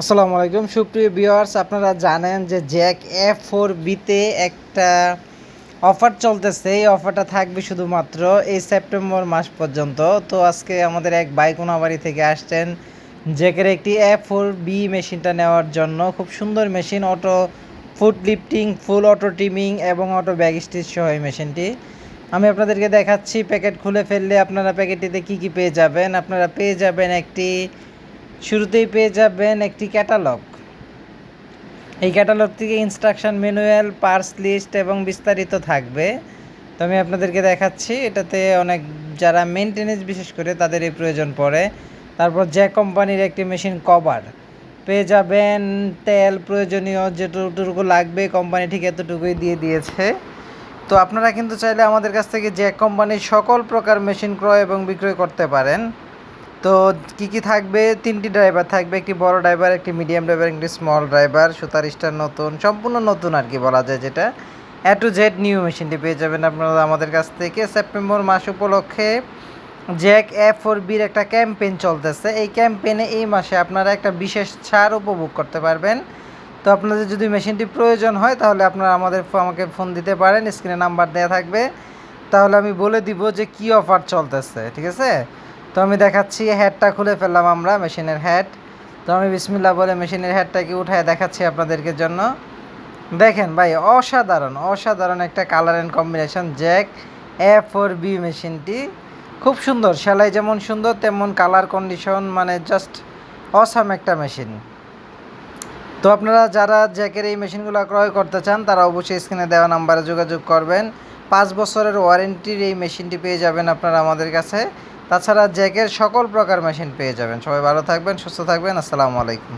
আসসালামু আলাইকুম। সুপ্রিয় ভিউয়ার্স, আপনারা জানেন যে জ্যাক এফ ফোর বিতে একটা অফার চলতেছে। এই অফারটা থাকবে শুধুমাত্র এই সেপ্টেম্বর মাস পর্যন্ত। তো আজকে আমাদের এক বাইক বাড়ি থেকে আসছেন জ্যাকের একটি এফ ফোর বি মেশিনটা নেওয়ার জন্য। খুব সুন্দর machine auto foot lifting full auto trimming এবং অটো ব্যাগ স্টিচ সহ এই মেশিনটি। আমি আপনাদেরকে দেখাচ্ছি, প্যাকেট খুলে ফেললে আপনারা প্যাকেটটিতে কি কি পেয়ে যাবেন। আপনারা পেয়ে যাবেন একটি শুরুতেই পেয়ে যাবেন একটি ক্যাটালগ। এই ক্যাটালগ থেকে ইনস্ট্রাকশন ম্যানুয়াল, পার্স লিস্ট এবং বিস্তারিত থাকবে। তো আমি আপনাদেরকে দেখাচ্ছি, এটাতে অনেক যারা মেনটেনেন্স বিশেষ করে তাদের এই প্রয়োজন পড়ে। তারপর যে কোম্পানির একটি মেশিন কভার, পেয়ে যাবেন তেল প্রয়োজনীয়, যেটুকু লাগবে, কোম্পানি ঠিক এতটুকুই দিয়ে দিয়েছে। তো আপনারা কিন্তু চাইলে আমাদের কাছ থেকে যে কোম্পানির সকল প্রকার মেশিন ক্রয় এবং বিক্রয় করতে পারেন। তো কি কি থাকবে? তিনটি ড্রাইভার থাকবে, একটি বড় ড্রাইভার একটি মিডিয়াম ড্রাইভার একটি স্মল ড্রাইভার সুতার স্টার নতুন, সম্পূর্ণ নতুন আর কি বলা যায় যেটা। এ টু জেড নিউ মেশিনটি পেয়ে যাবেন আপনারা আমাদের কাছ থেকে। সেপ্টেম্বর মাস উপলক্ষে জ্যাক এফ ফোর বির একটা ক্যাম্পেইন চলতেছে। এই ক্যাম্পেইনে এই মাসে আপনারা একটা বিশেষ ছাড় উপভোগ করতে পারবেন। তো আপনাদের যদি মেশিনটি প্রয়োজন হয়, তাহলে আপনারা আমাদের আমাকে ফোন দিতে পারেন স্ক্রিনে নাম্বার দেওয়া থাকবে। তাহলে আমি বলে দিব যে কি অফার চলতেছে, ঠিক আছে? তো আমি দেখাচ্ছি হ্যাডটা খুলে ফেললাম আমরা মেশিনের হ্যাড তো আমি বিসমিল্লা বলে মেশিনের হ্যাডটাকে উঠায় দেখাচ্ছি আপনাদেরকে জন্য। দেখেন ভাই, অসাধারণ অসাধারণ একটা colour and combination Jack A four B মেশিনটি খুব সুন্দর, সেলাই যেমন সুন্দর, তেমন কালার কন্ডিশন মানে জাস্ট অসাম একটা মেশিন তো আপনারা যারা জ্যাকের এই মেশিনগুলো ক্রয় করতে চান, তারা অবশ্যই স্ক্রিনে দেওয়া নাম্বারে যোগাযোগ করবেন। পাঁচ বছরের ওয়ারেন্টির এই মেশিনটি পেয়ে যাবেন আপনারা আমাদের কাছে। তাছাড়া জ্যাকের সকল প্রকার মেশিন পেয়ে যাবেন। সবাই ভালো থাকবেন, সুস্থ থাকবেন। আসসালামু আলাইকুম।